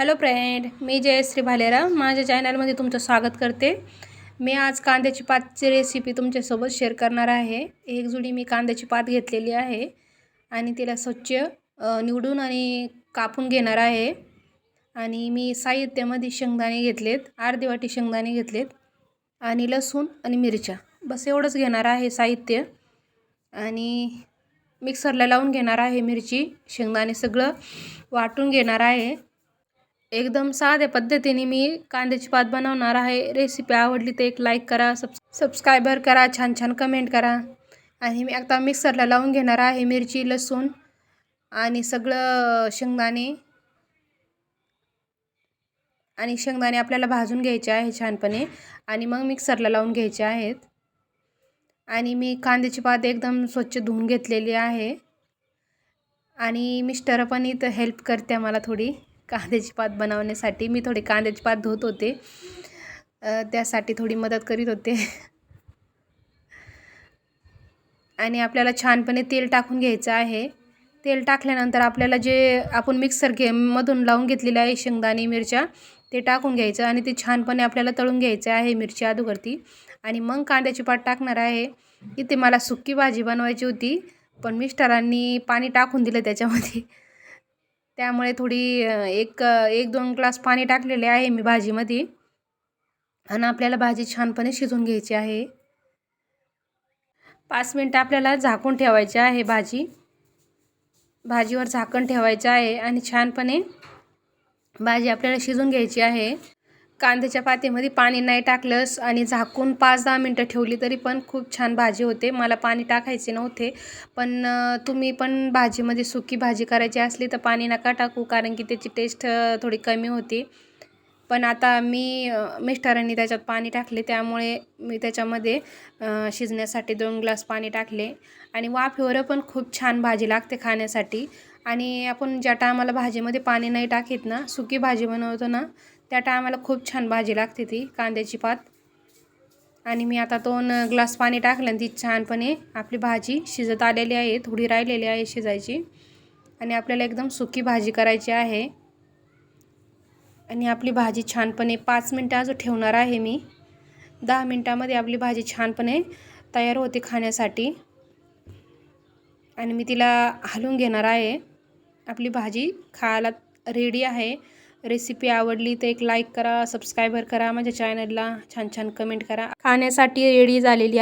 Hello friend मी जयश्री भालेरा माझ्या चॅनलमध्ये तुमचं स्वागत करते. मी आज कांद्याची पातची रेसिपी तुमच्यासोबत शेअर करणार आहे. एक जुडी मी कांद्याची पात घेतलेली आहे आणि तिला स्वच्छ निवडून आणि कापून घेणार आहे. आणि मी साहित्यामध्ये शेंगदाणे घेतलेत अर्धी वाटी शेंगदाणे घेतलेत आणि लसूण आणि मिरच्या. बस एवढंच घेणार आहे साहित्य. आणि मिक्सरला लावून घेणार आहे मिरची. शेंगदाणे सगळं वाटून घेणार आहे. एकदम साध्या पद्धतीने मी कांद्याची पात बनवणार आहे. रेसिपी आवडली तर एक लाईक करा सब सबस्क्रायबर करा छान छान कमेंट करा. आणि मी आता मिक्सरला लावून घेणार आहे मिरची लसूण आणि सगळं शेंगदाणे. आणि शेंगदाणे आपल्याला भाजून घ्यायचे आहे छानपणे. आणि मग मिक्सरला लावून घ्यायचे आहेत. आणि मी कांद्याची पात एकदम स्वच्छ धुवून घेतलेली आहे. आणि मिस्टर पण इथं हेल्प करते मला थोडी. कांद्याची पात बनवण्यासाठी मी थोडी कांद्याची पात धुत होते. त्यासाठी थोडी मदत करीत होते. आणि आपल्याला छानपणे तेल टाकून घ्यायचं आहे. तेल टाकल्यानंतर आपल्याला जे आपण मिक्सर घे मधून लावून घेतलेले आहे शेंगदाणे मिरच्या ते टाकून घ्यायचं आणि ते छानपणे आपल्याला तळून घ्यायचं आहे मिरची अगोदरती आणि मग कांद्याची पात टाकणार आहे. इथे मला सुक्की भाजी बनवायची होती पण मिस्टरांनी पाणी टाकून दिलं त्याच्यामध्ये. त्यामुळे थोडी एक एक दोन ग्लास पाणी टाकलेले आहे मी भाजीमध्ये. आणि आपल्याला भाजी छानपणे शिजून घ्यायची आहे. पाच मिनटं आपल्याला झाकून ठेवायची आहे भाजी. भाजीवर झाकण ठेवायचं आहे आणि छानपणे भाजी आपल्याला शिजून घ्यायची आहे. कांद्याच्या पातीमध्ये पाणी नाही टाकलंस आणि झाकून पाच दहा मिनटं ठेवली तरी पण खूप छान भाजी होते. मला पाणी टाकायचे नव्हते. पण तुम्ही पण भाजीमध्ये सुकी भाजी करायची असली तर पाणी नका टाकू कारण की त्याची टेस्ट थोडी कमी होती. पण आता मी मिस्टरांनी त्याच्यात पाणी टाकले. त्यामुळे मी त्याच्यामध्ये शिजण्यासाठी दोन ग्लास पाणी टाकले. आणि वाफेवर पण खूप छान भाजी लागते खाण्यासाठी. आणि आपण ज्या टायमाला भाजीमध्ये पाणी नाही टाकीत ना सुकी भाजी बनवतो ना त्या टायमाला खूप छान भाजी लागते ती कांद्याची पात. आणि मी आता दोन ग्लास पाणी टाकलं ती छानपणे आपली भाजी शिजत आलेली आहे थोडी राहिलेली आहे शिजायची. आणि आपल्याला एकदम सुकी भाजी करायची आहे. आणि आपली भाजी छानपणे पाच मिनटं अजून ठेवणार आहे मी. दहा मिनटामध्ये आपली भाजी छानपणे तयार होते खाण्यासाठी. आणि मी तिला हलवून घेणार आहे. आपली भाजी खायला रेडी आहे. रेसिपी आवडली तर एक लाईक करा सबस्क्रायबर करा माझ्या चॅनलला छान छान कमेंट करा. खाण्यासाठी रेडी झालेली आहे.